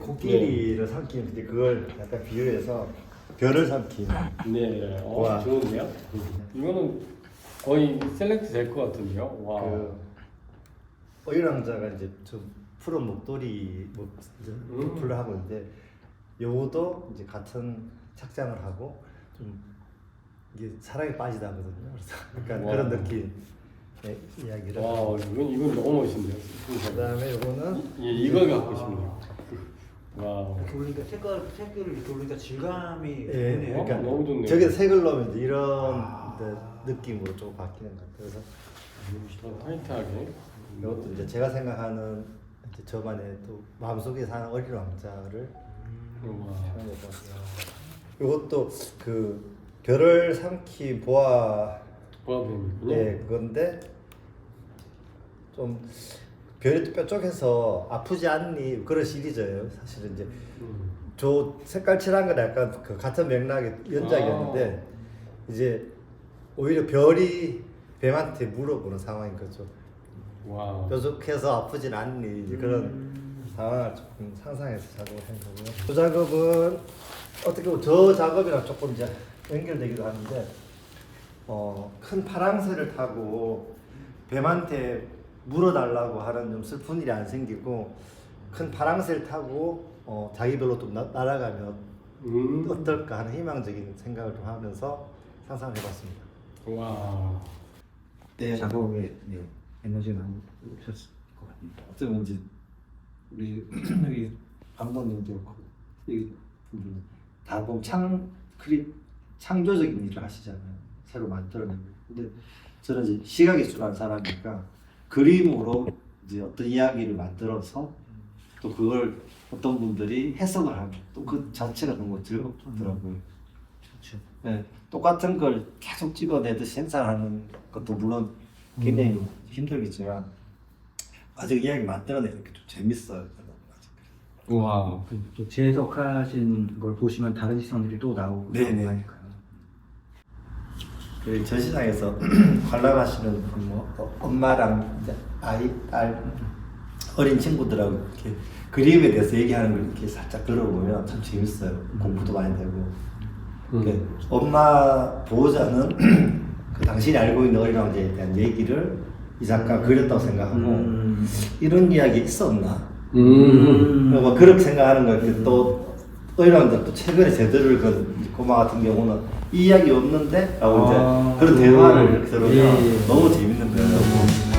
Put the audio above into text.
코끼리를 삼킨 이제 그걸 약간 비유해서 별을 삼킨 네, 어, 와. 좋은데요? 이거는 거의 셀렉트 될 것 같은데요? 와. 그 어일왕자가 이제 좀 푸른 목도리 목 이제 음. 풀을 하고 있는데 요것도 이제 같은 착장을 하고 좀 이게 사랑에 빠지다거든요. 그래서 약간 와. 그런 느낌 의 이야기를. 와, 이건 이건 너무 멋있네요. 그다음에 요거는 예, 이걸 갖고 싶네요. 와. 올리니까 색깔 색깔을 이렇게 올리니까 질감이 예, 좋네요. 어, 그러니까 너무 좋네요. 저게 색을 넣으면 이제 이런 아. 네, 느낌으로 좀 바뀌는 것 같아요. 그래서 더 화이트하게. 이것도 이제 제가 생각하는 이제 저만의 또 마음속에 사는 어린 왕자를 와. 표현해봤어요. 이것도 그 별을 삼킨 보아 네 그건데 좀 별이 뾰족해서 아프지 않니 그런 시리즈예요. 사실은 이제 음. 저 색깔 칠한 건 약간 그 같은 맥락의 연작이었는데 이제 오히려 별이 뱀한테 물어보는 상황인 거죠. 와. 뾰족해서 아프진 않니 그런 음. 상황을 조금 상상해서 작업을 한 거고요. 그 작업은 어떻게 보면 저 작업이랑 조금 이제 연결되기도 하는데 어, 큰 파랑새를 타고 뱀한테 물어달라고 하는 좀 슬픈 일이 안 생기고 큰 파랑새를 타고 어, 자기 별로 좀 나, 날아가면 음. 어떨까 하는 희망적인 생각을 좀 하면서 상상을 해봤습니다. 와. 네, 작업에 네, 에너지가 많이 오셨을 것 같습니다. 보면 이제 우리 여기 감독님도 그렇고 여기 분들은 다 보면 창 크립 창조적인 일을 하시잖아요. 새로 만들어내고. 근데 저는 이제 시각예술하는 사람이니까 그림으로 이제 어떤 이야기를 만들어서 또 그걸 어떤 분들이 해석을 하고 또 그 자체가 너무 즐겁더라고요. 그렇죠. 네, 똑같은 걸 계속 찍어내듯이 생산하는 것도 물론 굉장히 음. 힘들겠지만 아직 이야기 만들어내는 게 좀 재밌어요. 저는 아직. 와. 또 재해석하신 걸 보시면 다른 시선들이 또 나오고 네네. 하니까요. 그 전시장에서 관람하시는 뭐 어, 엄마랑 아이 딸 어린 친구들하고 이렇게 그림에 대해서 얘기하는 걸 이렇게 살짝 들어보면 참 재밌어요. 공부도 많이 되고. 음. 그 엄마 보호자는 그 당신이 알고 있는 어린 왕자에 대한 얘기를 이 작가가 그렸다고 생각하고 음. 이런 이야기 있었나? 음. 뭐 그렇게 생각하는. 그 또 이런 또 최근에 제대로 그 고마 같은 경우는 이 이야기 없는데? 라고 아, 이제 그런 대화를 그, 이렇게 들으면 예, 예. 너무 재밌는 거예요.